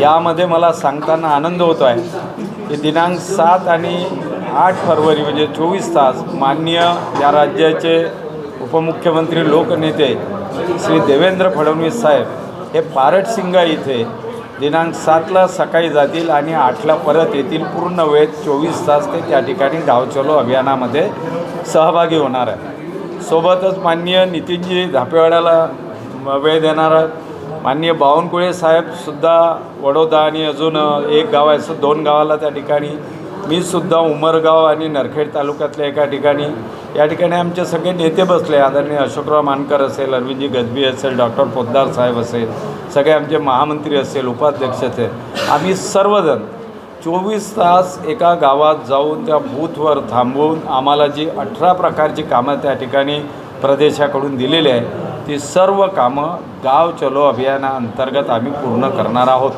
यामध्ये मला सांगताना आनंद होतो आहे की दिनांक सात आणि आठ फरवरी म्हणजे चोवीस तास माननीय या राज्याचे उपमुख्यमंत्री लोकनेते श्री देवेंद्र फडणवीस साहेब हे पारटसिंगा इथे दिनांक सातला सकाळी जातील आणि आठला परत येतील. पूर्ण वेळ चोवीस तास ते त्या ठिकाणी गावचलो अभियानामध्ये सहभागी होणार आहे. सोबतच माननीय नितीनजी धापेवाड्याला वेळ देणार आहेत. माननीय बावनकुळे साहेबसुद्धा वडोदा आणि अजून एक गाव आहे सो दोन गावाला त्या ठिकाणी. मी सुद्धा उमरगाव आणि नरखेड तालुक्यातल्या एका ठिकाणी. या ठिकाणी आमचे सगळे नेते बसले. आदरणीय अशोकराव मानकर असेल अरविंदजी गजबी असेल डॉक्टर पोद्दार साहेब असेल सगळे आमचे महामंत्री असेल उपाध्यक्ष असेल आम्ही सर्वजण चोवीस तास एका गावात जाऊन त्या बूथवर थांबवून आम्हाला जी अठरा प्रकारची कामं त्या ठिकाणी प्रदेशाकडून दिलेली आहे ती सर्व कामं गाव चलो अभियानाअंतर्गत आम्ही पूर्ण करणार आहोत.